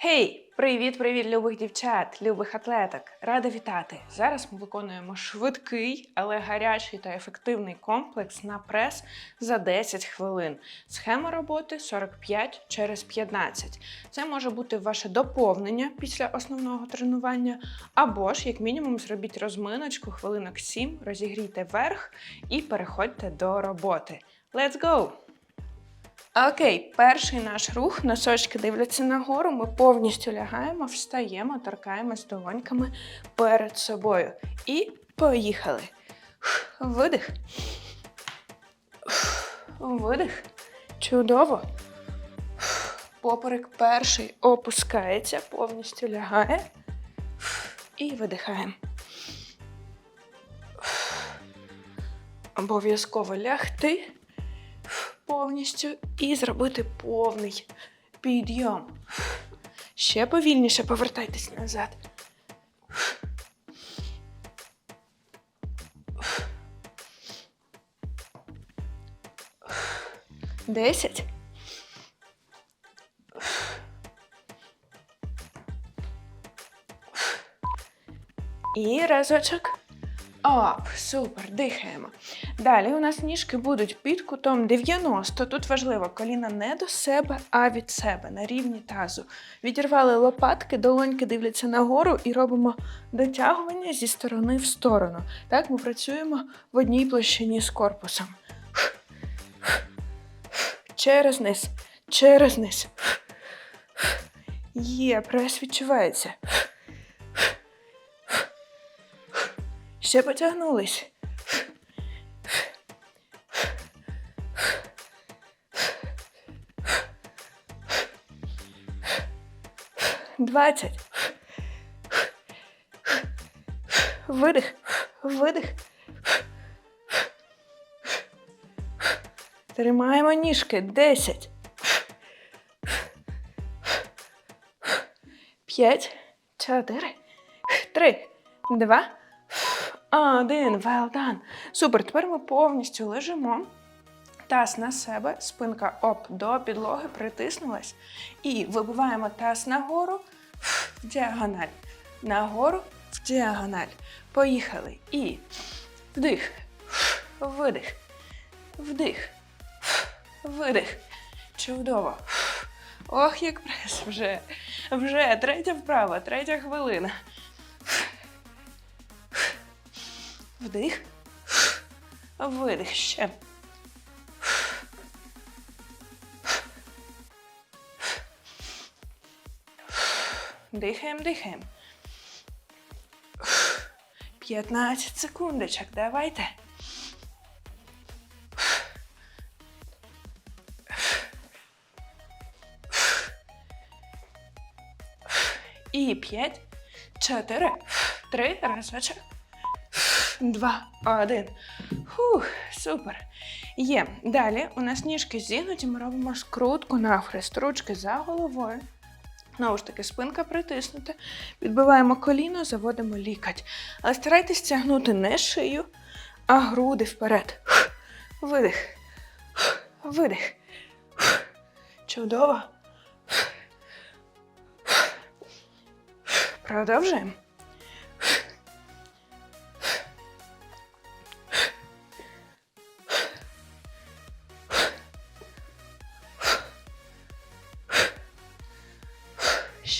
Гей, привіт, привіт, любих дівчат, любих атлеток. Рада вітати. Зараз ми виконуємо швидкий, але гарячий та ефективний комплекс на прес за 10 хвилин. Схема роботи 45 через 15. Це може бути ваше доповнення після основного тренування, або ж, як мінімум, зробіть розминочку хвилинок 7, розігрійте верх і переходьте до роботи. Let's go! Окей, перший наш рух. Носочки дивляться нагору. Ми повністю лягаємо, встаємо, торкаємось долоньками перед собою. І поїхали. Видих. Видих. Чудово. Поперек перший опускається, повністю лягає. І видихаємо. Обов'язково лягти повністю і зробити повний підйом. Ще повільніше повертайтесь назад. Десять. І разочок. Оп, супер, дихаємо. Далі у нас ніжки будуть під кутом 90. Тут важливо коліна не до себе, а від себе на рівні тазу. Відірвали лопатки, долоньки дивляться нагору і робимо дотягування зі сторони в сторону. Так ми працюємо в одній площині з корпусом. Через низ, через низ. Є, прес відчувається. Ще потягнулись. Двадцять. Видих, видих. Тримаємо ніжки. Десять. П'ять, чотири, три, два, один. Well done. Супер. Тепер ми повністю лежимо. Таз на себе, спинка оп до підлоги притиснулась. І вибиваємо таз нагору в діагональ. Нагору в діагональ. Поїхали. І вдих, видих, вдих, видих. Чудово. Ох, як прес вже. Вже третя вправа, третя хвилина. Вдих. Видих ще. Дихаємо, дихаємо. 15 секундочок, давайте. І 5, 4, 3, разочок. Два, один. Фух, супер. Є. Далі у нас ніжки зігнуті, ми робимо скрутку навхрест, ручки за головою. Знову ж таки, спинка притиснута. Підбиваємо коліно, заводимо лікоть. Але старайтесь тягнути не шию, а груди вперед. Видих. Видих. Чудово. Продовжуємо.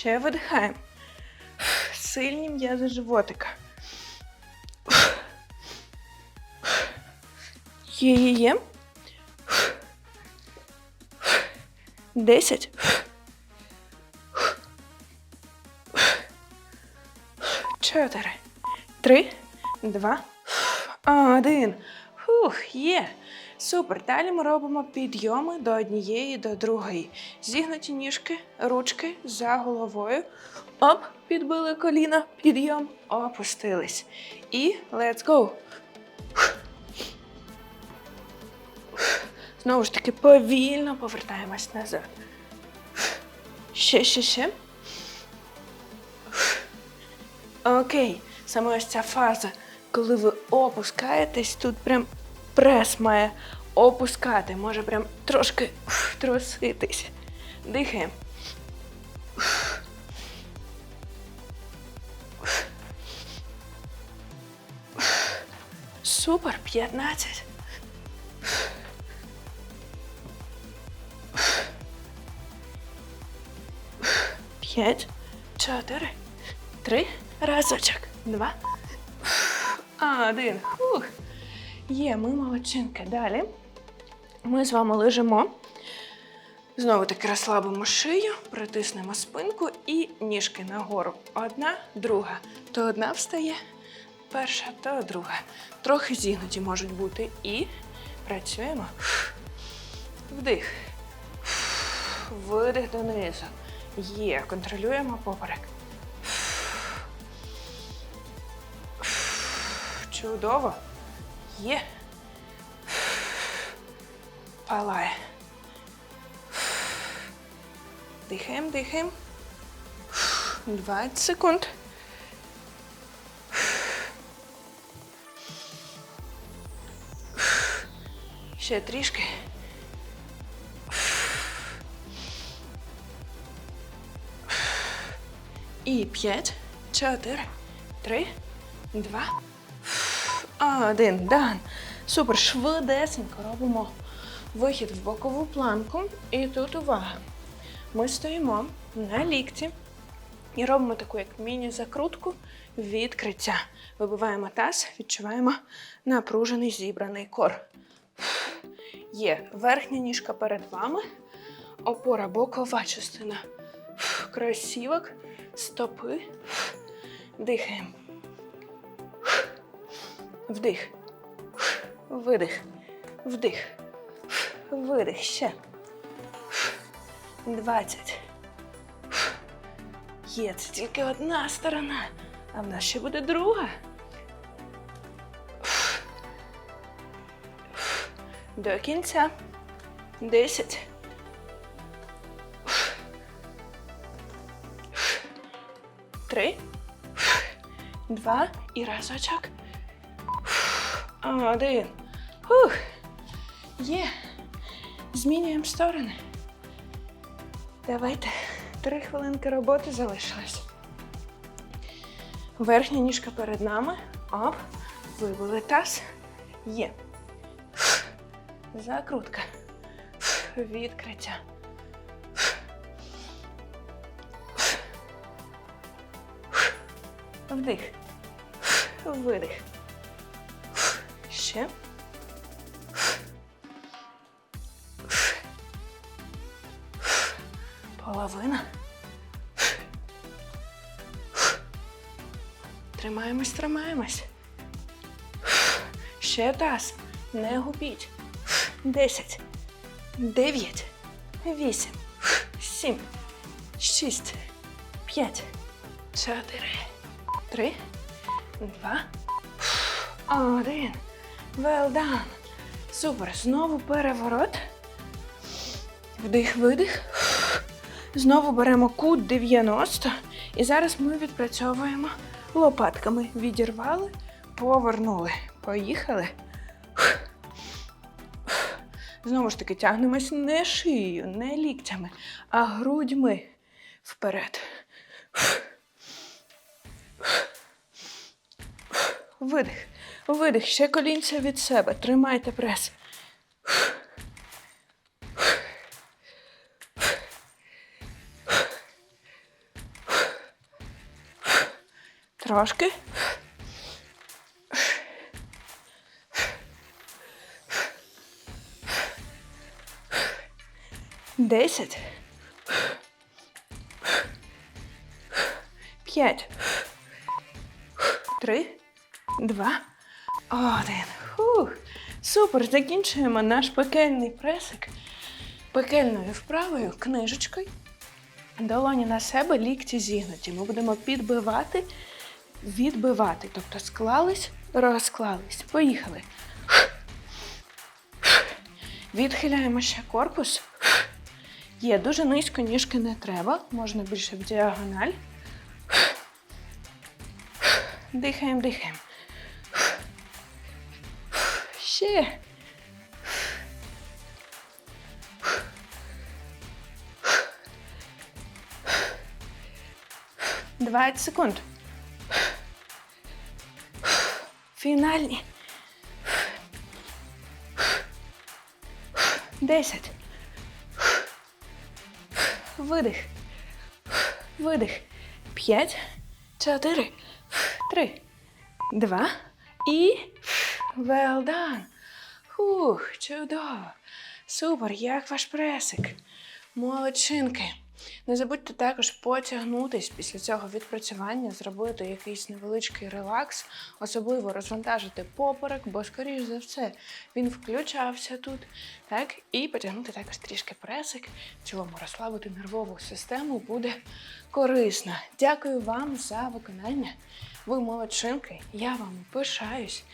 Ще видихаємо. Сильні м'язи животика. Є, є, є. Десять. Чотири. Три, два, один. Фух, є. Супер. Далі ми робимо підйоми до однієї, до другої. Зігнуті ніжки, ручки за головою. Оп, підбили коліна, підйом, опустились. І let's go. Знову ж таки, повільно повертаємось назад. Ще, ще, ще. Окей, саме ось ця фаза, коли ви опускаєтесь, тут прям прес має опускати, може прям трошки ух, труситись. Дихаємо. Супер, 15. Ух. Ух. Ух. П'ять, чотири, три, разочок, два, один. Ух. Є, ми молодчинки. Далі ми з вами лежимо. Знову таки розслабимо шию, притиснемо спинку і ніжки нагору. Одна, друга. То одна встає, перша, то друга. Трохи зігнуті можуть бути. І працюємо. Вдих. Видих донизу. Є. Контролюємо поперек. Чудово. Є. Палає. Дихаємо, дихаємо. 20 секунд. Ще трішки. І п'ять, чотири, три, два, один. Дан. Супер. Швидесенько робимо вихід в бокову планку. І тут увага. Ми стоїмо на лікті і робимо таку, як міні-закрутку відкриття. Вибиваємо таз, відчуваємо напружений зібраний кор. Є верхня ніжка перед вами, опора бокова частина кросівок, стопи. Дихаємо. Вдих. Видих. Вдих. Видих. Ще. 20. Є, це тільки одна сторона. А в нас ще буде друга. До кінця. 10. Три. Два. І разочок. Один. Фух. Є. Змінюємо сторони. Давайте. Три хвилинки роботи залишилось. Верхня ніжка перед нами. Оп. Вибили таз. Є. Закрутка. Відкриття. Вдих. Видих. Ще. Половина. Тримаємось, тримаємось. Ще таз. Не губіть. Десять. Дев'ять. Вісім. Сім. Шість. П'ять. Чотири. Три. Два. Один. Well done. Супер. Знову переворот. Вдих, видих. Знову беремо кут 90. І зараз ми відпрацьовуємо лопатками. Відірвали, повернули. Поїхали. Знову ж таки, тягнемось не шиєю, не ліктями, а грудьми вперед. Видих. Видих. Ще колінця від себе. Тримайте прес. Трошки. Десять. П'ять. Три. Два. Один. Фух. Супер. Закінчуємо наш пекельний пресик пекельною вправою, книжечкою. Долоні на себе, лікті зігнуті. Ми будемо підбивати, відбивати. Тобто склались, розклались. Поїхали. Відхиляємо ще корпус. Є дуже низько, ніжки не треба. Можна більше в діагональ. Дихаємо, дихаємо. Ще. Двадцять секунд. Фінальні. Десять. Видих. Видих. П'ять. Чотири. Три. Два. І well done. Хух, чудово. Супер, як ваш пресик? Молодчинки. Не забудьте також потягнутись після цього відпрацювання, зробити якийсь невеличкий релакс, особливо розвантажити поперек, бо, скоріш за все, він включався тут. Так, і потягнути також трішки пресик. В цілому розслабити нервову систему буде корисно. Дякую вам за виконання. Ви молодчинки, я вам пишаюсь.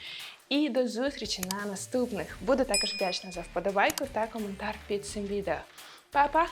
І до зустрічі на наступних. Буду також вдячна за вподобайку та коментар під цим відео. Па-па!